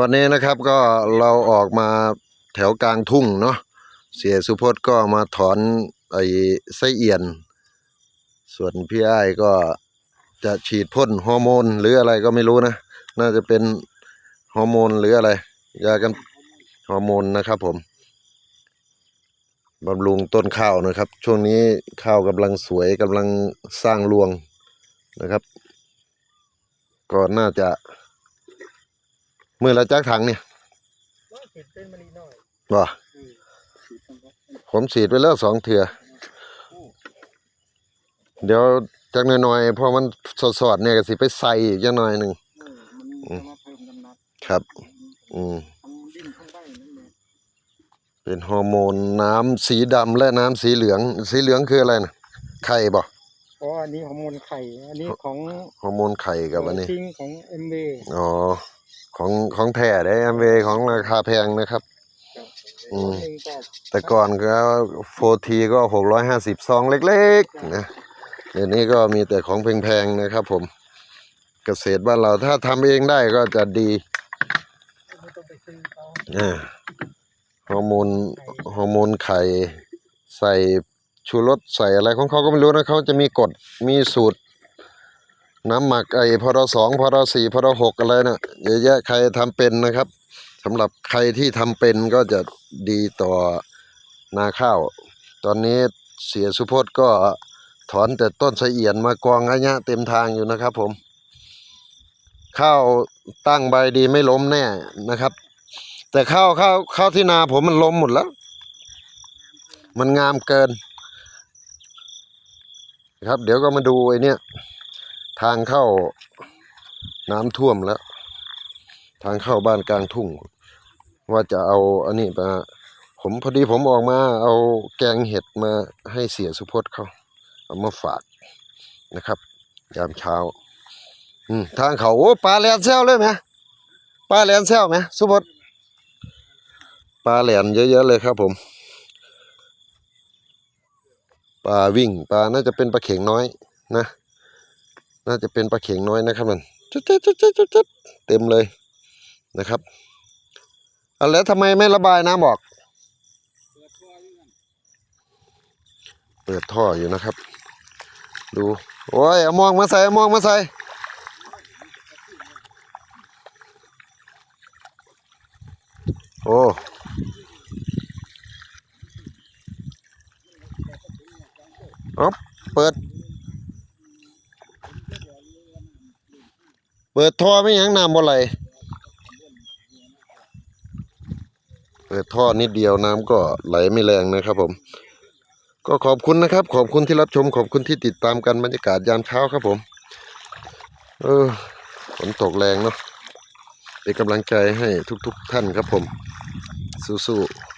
วันนี้นะครับก็เราออกมาแถวกลางทุ่งเนาะเสียสุพจน์ก็มาถอนไอ้ไส้เอียน ส่วนพี่ไอ้ก็จะฉีดพ่นฮอร์โมนหรืออะไรก็ไม่รู้นะ น่าจะเป็นฮอร์โมนหรืออะไรยากันฮอร์โมนนะครับผมบำรุงต้นข้าวนะครับ ช่วงนี้ข้าวกำลังสวยกำลังสร้างรวงนะครับ ก็น่าจะ มือละจักถังเนี่ยน้อยเห็ดเป็นมะลิน้อยบ่อืมสีทองก็ผมฉีดไปแล้วสองเถื่อเดี๋ยวจักหน่อยๆพอมันสดๆเนี่ยก็สิไปใส่อีกจักหน่อยหนึ่งเออมันจะมาเพิ่มน้ำหนักครับ อืมทั้งดิ้นทั้งใบนั่นแหละเป็นฮอร์โมนน้ำสีดำและน้ำสีเหลือง สีเหลืองคืออะไรนะไข่บ่เพราะอันนี้ฮอร์โมนไข่ อันนี้ของฮอร์โมนไข่กับอันนี้ทิ้งของเอ็มเบอ๋อ ของของแท้ได้แอมเวของราคาแพงนะครับ อืม แต่ก่อนก็โฟทีก็หกร้อยห้าสิบซองเล็กๆนะเดี๋ยวนี้ก็มีแต่ของแพงๆนะครับผม เกษตรบ้านเราถ้าทำเองได้ก็จะดีฮอร์โมนฮอร์โมนไข่ใส่ชูรสใส่อะไรของเขาก็ไม่รู้นะเขาจะมีกฎมีสูตร น้ำหมักไอ้พอสองพอสี่พอหกอะไรนะ่ะเยอะแยะใครทำเป็นนะครับสำหรับใครที่ทำเป็นก็จะดีต่อนาข้าว ตอนนี้เสียสุพจน์ก็ถอนแต่ต้นสเอียนมากองอะยะเต็มทางอยู่นะครับผม ข้าวตั้งใบดีไม่ล้มแน่นะครับ แต่ข้าวข้าวข้าวที่นาผมมันล้มหมดแล้ว มันงามเกิน ครับ เดี๋ยวก็มาดูไอ้เนี่ย ทางเข้าน้ำท่วมแล้ว ทางเข้าบ้านกลางทุ่ง ว่าจะเอาอันนี้มาผมพอดีผมออกมาเอาแกงเห็ดมาให้เสียสุพจน์เขาเอามาฝากนะครับ ยามเช้าอืมทางเขาโอ้ปลาแหลนแซวเลยไหมปลาแหลนแซวไหมสุพจน์ปลาแหลนเยอะๆเลยครับผมปลาวิ่งปลาน่าจะเป็นปลาเข่งน้อยนะ น่าจะเป็นปลาเข่งน้อยนะครับมันจุดจุดจุดจุดจุดจุดเต็มเลยนะครับเอาแล้วทำไมไม่ระบายน้ำออก เปิดท่ออยู่นะครับ ดูโอ้ยเอามองมาใส่เอามองมาใส่โอ้เอาเปิด เปิดท่อไม่ยังน้ำบ่ไหลเปิดท่อนิดเดียวน้ำก็ไหลไม่แรงนะครับผม ก็ขอบคุณนะครับ ขอบคุณที่รับชม ขอบคุณที่ติดตามกันบรรยากาศยามเช้าครับผม เออฝนตกแรงเนาะเป็นกำลังใจให้ทุกๆท่านครับผม สู้ๆ